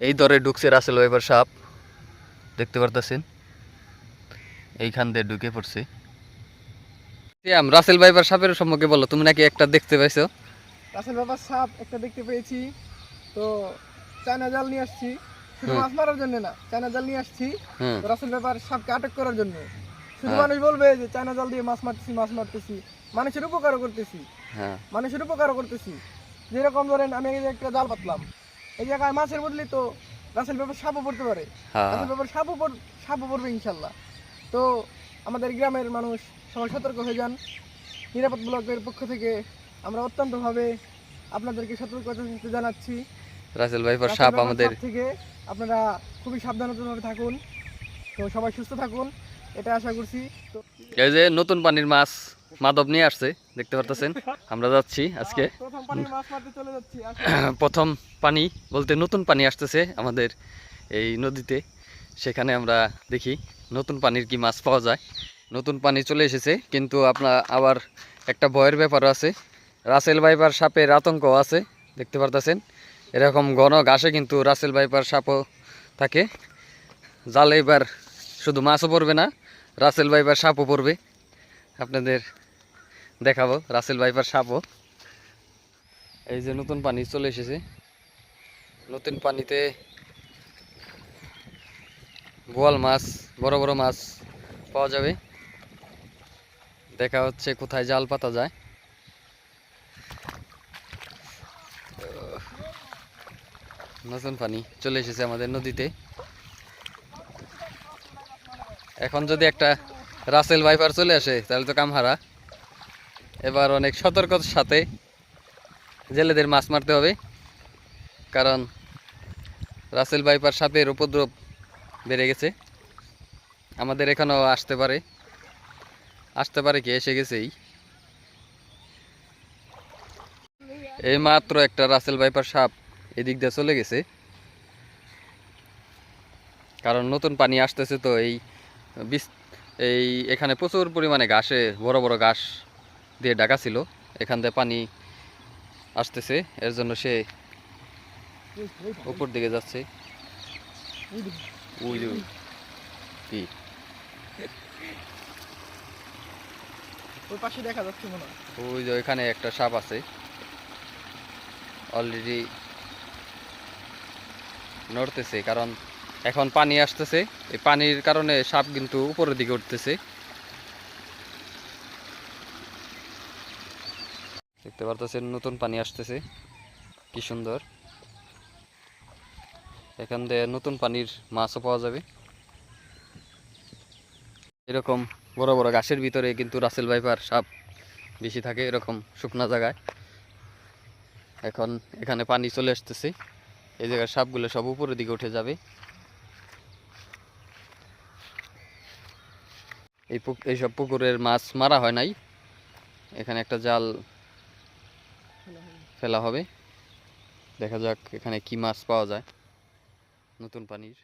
এই দরে ঢুকছে রাসেল ভাইপার সাপ। দেখতে পারতেছেন? এইখান দিয়ে ঢুকে পড়ছে। সিয়াম, রাসেল ভাইপার সাপের সম্পর্কে বলো তুমি নাকি একটা দেখতে পাইছো? রাসেল বাবার সাপ একটা দেখতে পেয়েছি। তো চায়না জাল নিয়ে আসছি। শুধু মাছ মারার জন্য না চায়না জাল নিয়ে আসছি। তো রাসেল ব্যাপার সাপকে আটক করার জন্য। শুধু হ্যাঁ। মানুষ বলবে যে চায়না জাল দিয়ে মাছ মারতেছি মাছ মারতেছি। মানুষের উপকারও করতেছি। হ্যাঁ। মানুষের উপকারও করতেছি। যেরকম ধরেন আমি একটা জাল পাতলাম। এই জায়গায় মাছের বদলে তো রাসেল সাপও পড়তে পারে। হ্যাঁ। রাসেল সাপও সাপও পড়বে ইনশাল্লাহ। তো আমাদের গ্রামের মানুষ সবাই সতর্ক হয়ে যান। নিরাপদ ব্লকের পক্ষ থেকে আমরা অত্যন্তভাবে আপনাদেরকে সতর্কতা জানাচ্ছি। রাসেল ভাইপার সাপ আমাদের থেকে আপনারা খুবই সাবধানতাভাবে থাকুন। তো সবাই সুস্থ থাকুন। এটা আশা করছি। এই যে নতুন পানির মাছ মাধব নিয়ে আসছে দেখতে পারতেছেন? আমরা যাচ্ছি আজকে। প্রথম পানি বলতে নতুন পানি আসতেছে আমাদের এই নদীতে। সেখানে আমরা দেখি নতুন পানির কি মাছ পাওয়া যায়। নতুন পানি চলে এসেছে কিন্তু আপনার আবার একটা ভয়ের ব্যাপারও আছে। রাসেল ভাইপার সাপের আতঙ্ক আছে দেখতে পারতেছেন? এরকম ঘন ঘাসে কিন্তু রাসেল ভাইপার সাপও থাকে। জালে এবার শুধু মাছও পড়বে না রাসেল ভাইপার সাপও পড়বে আপনাদের দেখাবো, রাসেল ভাইপার সাপও। এই যে নতুন পানি চলে এসেছে। নতুন পানিতে বোয়াল মাছ, বড় বড় মাছ পাওয়া যাবে। দেখা হচ্ছে কোথায় জাল পাতা যায়। নতুন পানি চলে এসেছে আমাদের নদীতে। এখন যদি একটা রাসেল ভাইপার চলে আসে, তাহলে তো কাম হারা এবার অনেক সতর্কতার সাথে জেলেদের মাছ মারতে হবে, কারণ রাসেল ভাইপার সাপের উপদ্রব বেড়ে গেছে। আমাদের এখানেও আসতে পারে। আসতে পারে কি, এসে গেছেই। এই মাত্র একটা রাসেল ভাইপার সাপ এদিক দিয়ে চলে গেছে। কারণ নতুন পানি আসতেছে তো এই এই এখানে প্রচুর পরিমাণে ঘাসে বড় বড় ঘাস দিয়ে ঢাকা ছিল। এখান থেকে পানি আসতেছে এর জন্য সে উপর দিকে যাচ্ছে। কি? ওই পাশে দেখা যাচ্ছে মনে হয়। ওই যে ওইখানে একটা সাপ আছে। অলরেডি নড়তেছে কারণ এখন পানি আসতেছে। এই পানির কারণে সাপ কিন্তু উপরের দিকে উঠতেছে। দেখতে পারতেছেন নতুন পানি আসতেছে। কি সুন্দর। এখান দিয়ে নতুন পানির মাছও পাওয়া যাবে। এরকম বড় বড় গাছের ভিতরে কিন্তু রাসেল ভাইপার সাপ বেশি থাকে এরকম শুকনা জায়গায়। এখন এখানে পানি চলে আসতেছে। এই জায়গার সাপগুলো সব উপরের দিকে উঠে যাবে। এই এইসব পুকুরের মাছ মারা হয় নাই। এখানে একটা জাল ফেলা হবে। দেখা যাক এখানে কি মাছ পাওয়া যায়। নতুন পানির।